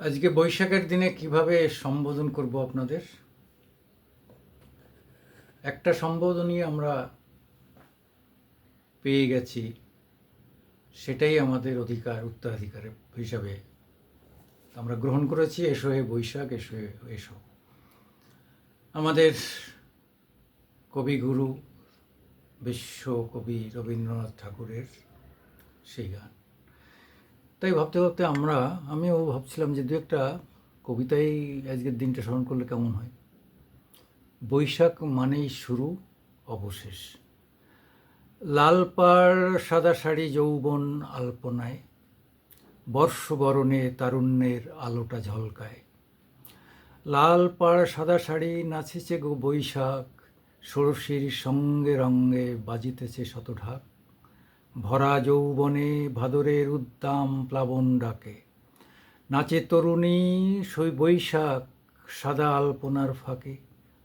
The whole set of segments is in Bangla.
আজকে বৈশাখের দিনে কীভাবে সম্বোধন করব আপনাদের? একটা সম্বোধনই আমরা পেয়ে গেছি, সেটাই আমাদের অধিকার, উত্তরাধিকার হিসাবে। আমরা গ্রহণ করেছি, এসো হে বৈশাখ, এসো এসো। আমাদের কবিগুরু বিশ্বকবি রবীন্দ্রনাথ ঠাকুরের সেই গান। তাই ভাবতে ভাবতে আমরা, আমিও ভাবছিলাম যে দু একটা কবিতাই আজকের দিনটা স্মরণ করলে কেমন হয়? বৈশাখ মানেই শুরু, অবশেষ। লাল পাড়, সাদা শাড়ি, যৌবন আলপনায়। বর্ষবরণে তারুণ্যের আলোটা ঝলকায়। লাল পাড়, সাদা শাড়ি, নাচেছে গো বৈশাখ। ষোড়শীর সঙ্গে রঙ্গে বাজিতেছে শতঢাক। ভরা যৌবনে ভাদরের উদ্দাম প্লাবন ডাকে। নাচে তরুণী সই বৈশাখ, সাদা আলপনার ফাঁকে।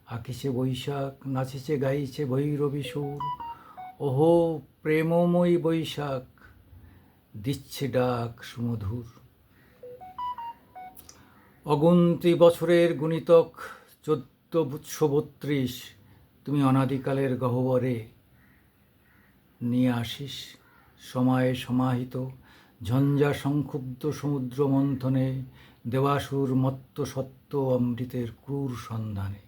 আঁকিছে বৈশাখ, নাচেছে, গাইছে ভৈরবী সুর। ওহো, প্রেমময়ী বৈশাখ, দিচ্ছে ডাক সুমধুর। অগুন্তি বছরের গুণিতক চোদ্দশো বত্রিশ, তুমি অনাদিকালের গহ্বরে নিয়ে আসিস। সময়ে সমাহিত, ঝঞ্ঝা সংক্ষুব্ধ সমুদ্র মন্থনে দেবাসুর মত্ত সত্য অমৃতের ক্রূর সন্ধানে।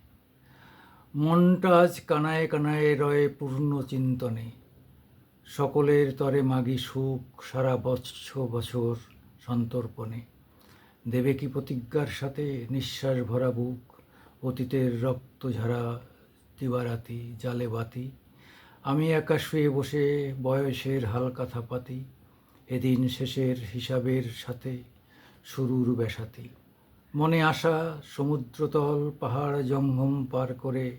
মনটা আজ কানায় কানায় রয়ে পূর্ণ চিন্তনে। সকলের তরে মাগি সুখ সারা বৎস বছর সন্তর্পণে। দেবে কি প্রতিজ্ঞার সাথে নিঃশ্বাস ভরা বুক? অতীতের রক্ত ঝরা দিবারাতি জালে বাতি আমি একা শুয়ে বসে বয়সের হালকা থাপাতি, এদিন শেষের হিসাবের সাথে শুরুর বেসাতি মনে আসা সমুদ্রতল, পাহাড় জঙ্গম পার করে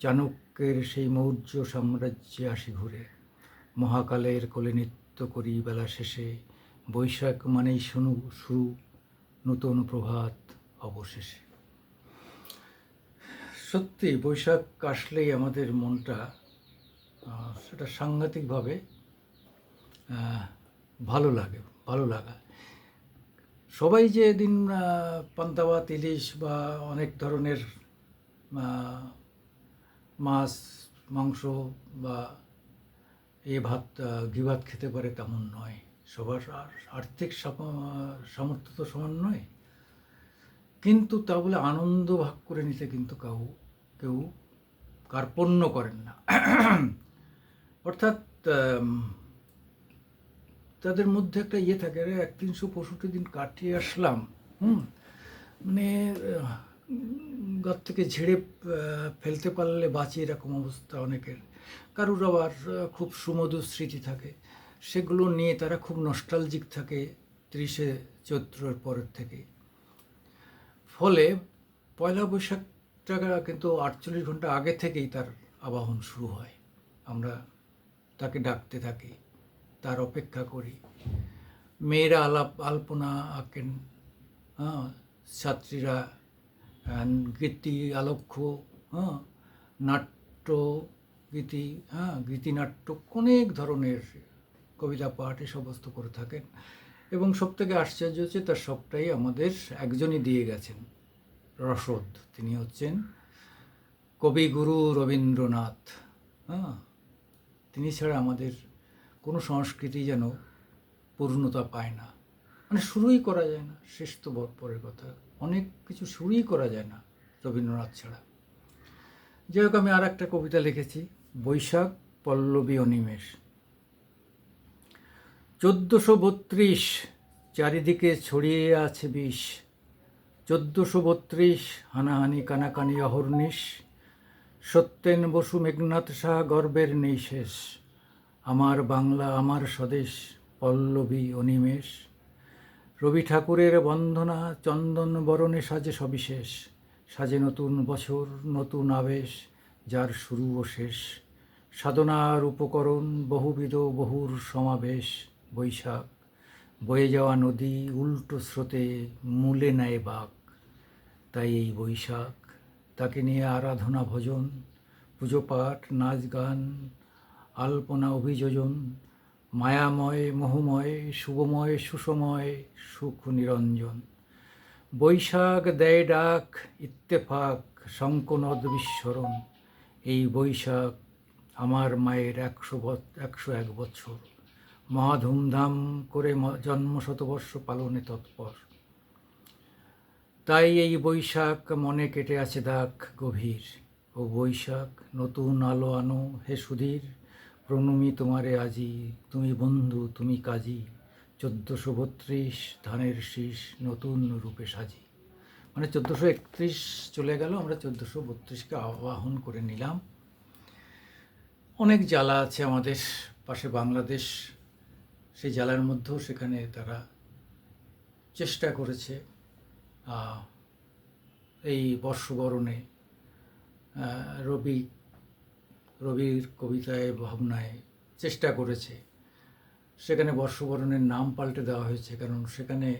চাণক্যের সেই মৌর্য সাম্রাজ্যে আসি ঘুরে। মহাকালের কোলে নৃত্য করি বেলা শেষে, বৈশাখ মানেই শুনু, শুরু, নূতন প্রভাত অবশেষে। সত্যি, বৈশাখ আসলেই আমাদের মনটা সেটা সাংঘাতিকভাবে ভালো লাগে ভালো লাগা। সবাই যে এদিন আহ, পান্তা ভাত ইলিশ বা অনেক ধরনের মাছ মাংস বা এ ভাত ঘি ভাত খেতে পারে তেমন নয়। সবার আর আর্থিক সামর্থ্য তো সমান নয়। কিন্তু তা বলে আনন্দ ভাগ করে নিতে কিন্তু কেউ কেউ কার্পণ্য করেন না। অর্থাৎ তাদের মধ্যে একটা ইয়ে থাকে রে এক তিনশো পঁয়ষট্টি দিন কাটিয়ে আসলাম, হুম? মানে ঘর থেকে ঝেড়ে ফেলতে পারলে বাঁচি এরকম অবস্থা অনেকের। কারুর আবার খুব সুমধুর স্মৃতি থাকে। সেগুলো নিয়ে তারা খুব নস্টালজিক থাকে ত্রিশে চৈত্রের পরের থেকে। ফলে পয়লা বৈশাখটা কিন্তু আটচল্লিশ ঘণ্টা আগে থেকেই তার আবাহন শুরু হয়। আমরা তাকে ডাকতে থাকি, তার অপেক্ষা করি। মেয়েরা আলাপ আলপনা আঁকেন হ্যাঁ ছাত্রীরা গীতি আলক্ষ হ্যাঁ নাট্য গীতি হ্যাঁ গীতিনাট্য অনেক ধরনের কবিতা, পাঠ এ সমস্ত করে থাকেন। এবং সব থেকে আশ্চর্য হচ্ছে তার সবটাই আমাদের একজনই দিয়ে গেছেন, রসদ। তিনি হচ্ছেন কবিগুরু রবীন্দ্রনাথ হ্যাঁ তিনি ছাড়া আমাদের কোনো সংস্কৃতি যেন পূর্ণতা পায় না। মানে শুরুই করা যায় না, শেষ তো পরের কথা। অনেক কিছু শুরুই করা যায় না রবীন্দ্রনাথ ছাড়া। যাই হোক, আমি আর একটা কবিতা লিখেছি, বৈশাখ পল্লবী অনিমেষ। চোদ্দোশো বত্রিশ, চারিদিকে ছড়িয়ে আছে বিষ। চোদ্দোশো বত্রিশ, হানাহানি কানাকানি অহর্নিশ। সত্যেন বসু মেঘনাথ সাহা গর্বের নেই শেষ আমার বাংলা, আমার স্বদেশ, পল্লবী অনিমেষ। রবি ঠাকুরের বন্দনা, চন্দন বরণে সাজে সবিশেষ। সাজে নতুন বছর, নতুন আবেশ, যার শুরু ও শেষ। সাধনার উপকরণ বহুবিধ বহুর সমাবেশ, বৈশাখ। বয়ে যাওয়া নদী উল্টো স্রোতে মূলে নেয় বাক তাই এই বৈশাখ। তাকে নিয়ে আরাধনা ভজন পুজো পাঠ নাচ গান, আলপনা অভিযোজন, মায়াময়, মোহময়, শুভময়, সুষময়, সুখ নিরঞ্জন। বৈশাখ, দেয় ডাক, ইত্তেফাক, শঙ্কনদ বিস্মরণ এই বৈশাখ আমার মায়ের একশো একশো এক বছর মহা ধুমধাম করে ম- জন্ম শতবর্ষ পালনে তৎপর। তাই এই বৈশাখ মনে কেটে আছে দাগ গভীর। ও বৈশাখ, নতুন আলো আনো হে সুধীর। প্রণমী তোমারে আজি, তুমি বন্ধু, তুমি কাজী। চোদ্দোশো বত্রিশ ধানের শীষ নতুন রূপে সাজি। মানে চোদ্দোশো একত্রিশ চলে গেল, আমরা চোদ্দোশো বত্রিশকে আবাহন করে নিলাম। অনেক জ্বালা আছে আমাদের পাশে বাংলাদেশ। সেই জ্বালার মধ্যেও সেখানে তারা চেষ্টা করেছে। এই বর্ষবরণে রবি, রবির কবিতায়, ভাবনায় চেষ্টা করেছে। সেখানে বর্ষবরণের নাম পাল্টে দেওয়া হয়েছে, কারণ সেখানে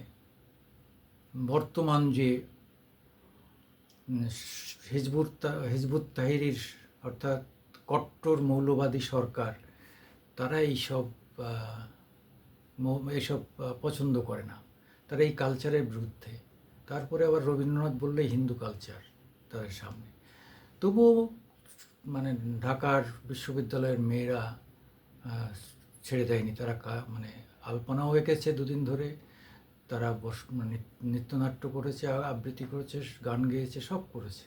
বর্তমান যে হিজবুত হিজবুত তাহিরির, অর্থাৎ কট্টর মৌলবাদী সরকার, তারা এইসব এইসব পছন্দ করে না। তারা এই কালচারের বিরুদ্ধে তারপরে আবার রবীন্দ্রনাথ বললেই হিন্দু কালচার তাদের সামনে। তবুও মানে ঢাকার বিশ্ববিদ্যালয়ের মেয়েরা ছেড়ে দেয়নি। তারা মানে আলপনাও এঁকেছে দুদিন ধরে। তারা বস মানে নৃত্যনাট্য করেছে, আবৃত্তি করেছে, গান গেয়েছে, সব করেছে।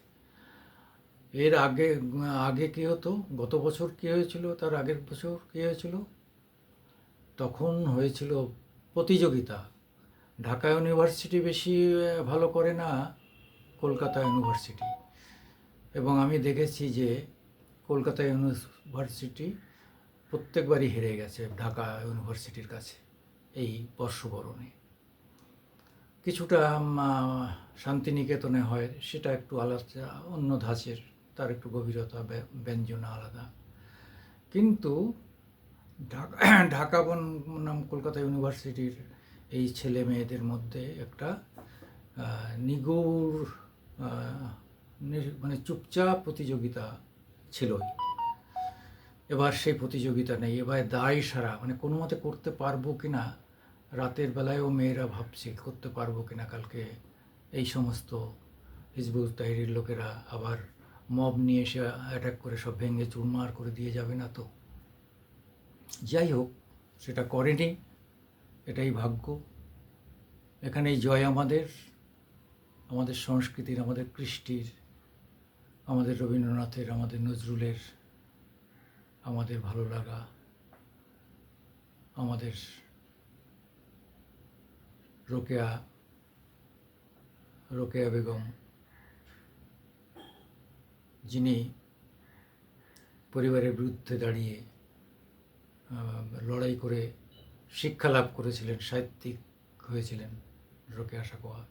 এর আগে আগে কী হতো? গত বছর কী হয়েছিল? তার আগের বছর কী হয়েছিল? তখন হয়েছিল প্রতিযোগিতা। ঢাকা ইউনিভার্সিটি বেশি ভালো করে না কলকাতা ইউনিভার্সিটি। এবং আমি দেখেছি যে কলকাতা ইউনিভার্সিটি প্রত্যেকবারই হেরে গেছে ঢাকা ইউনিভার্সিটির কাছে এই বর্ষবরণে। কিছুটা শান্তিনিকেতনে হয়, সেটা একটু আলাদা, অন্য ধাঁচের তার একটু গভীরতা, ব্য- ব্যঞ্জনা আলাদা। কিন্তু ঢাকা ঢাকা বনাম কলকাতা ইউনিভার্সিটির এই ছেলে মেয়েদের মধ্যে একটা নিগুড় মানে চুপচাপ প্রতিযোগিতা ছিলই। এবার সেই প্রতিযোগিতা নেই, এবার দায় সারা মানে কোনো মতে করতে পারব কি না, রাতের বেলায়ও মেয়েরা ভাবছে করতে পারব কি না কালকে, এই সমস্ত হিজবুল তাহিরির লোকেরা আবার মব নিয়ে এসে অ্যাটাক করে সব ভেঙে চুরমার করে দিয়ে যাবে না তো। যাই হোক, সেটা করেনি। এটাই ভাগ্য। এখানেই জয় আমাদের আমাদের সংস্কৃতির, আমাদের কৃষ্টির, আমাদের রবীন্দ্রনাথের, আমাদের নজরুলের, আমাদের ভালো লাগা, আমাদের রোকেয়া রোকেয়া বেগম যিনি পরিবারের বিরুদ্ধে দাঁড়িয়ে লড়াই করে শিক্ষা লাভ করেছিলেন, সাহিত্যিক হয়েছিলেন রোকেয়া সাকোয়া।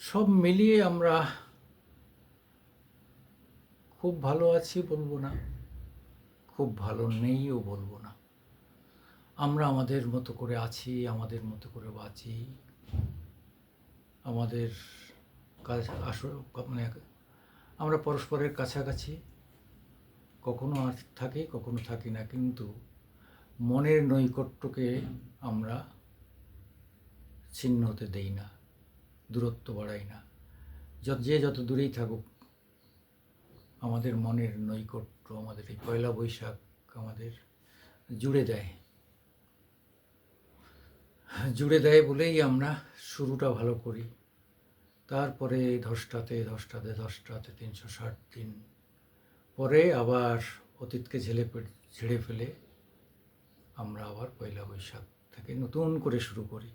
সব মিলিয়ে আমরা খুব ভালো আছি বলব না, খুব ভালো নেইও বলব না। আমরা আমাদের মতো করে আছি, আমাদের মতো করে বাঁচি। আমাদের কাজ আসল মানে আমরা পরস্পরের কাছাকাছি। কখনো থাকি কখনো থাকি না, কিন্তু মনের নৈকট্যকে আমরা ছিন্ন হতে দেই না, দূরত্ব বাড়াই না। যত যে যত দূরেই থাকুক, আমাদের মনের নৈকট্য, আমাদের এই পয়লা বৈশাখ আমাদের জুড়ে দেয়। জুড়ে দেয় বলেই আমরা শুরুটা ভালো করি। তারপরে দশটাতে দশটাতে দশটাতে তিনশো ষাট দিন। পরে আবার অতীতকে ঝেলে ঝেড়ে ফেলে আমরা আবার পয়লা বৈশাখ থেকে নতুন করে শুরু করি।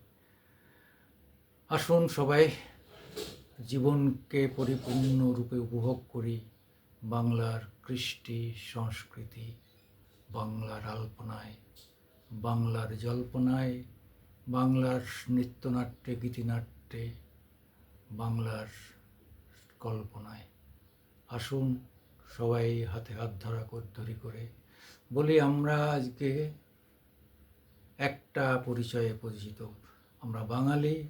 আসুন সবাই জীবনকে পরিপূর্ণরূপে উপভোগ করি। বাংলার কৃষ্টি সংস্কৃতি, বাংলার আলপনায়, বাংলার জল্পনায়, বাংলার নৃত্যনাট্যে, গীতিনাট্যে, বাংলার কল্পনায়। আসুন সবাই হাতে হাত ধরা ধরি করে। বলি আমরা আজকে একটা পরিচয়ে পরিচিত। আমরা বাঙালি,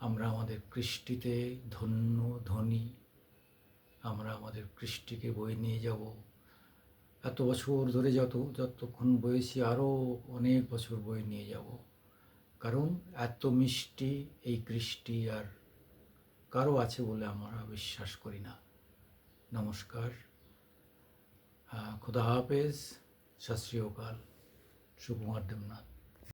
আমরা আমাদের কৃষ্টিতে ধন্য, ধনী, আমরা আমাদের কৃষ্টিকে বয়ে নিয়ে যাব। এত বছর ধরে যত, যতক্ষণ বয়েছি আরও অনেক বছর বয়ে নিয়ে যাব। কারণ এত মিষ্টি এই কৃষ্টি আর কারও আছে বলে আমরা বিশ্বাস করি না। নমস্কার। খুদা হাফেজ। সত শ্রী অকাল সুকুমার দেবনাথ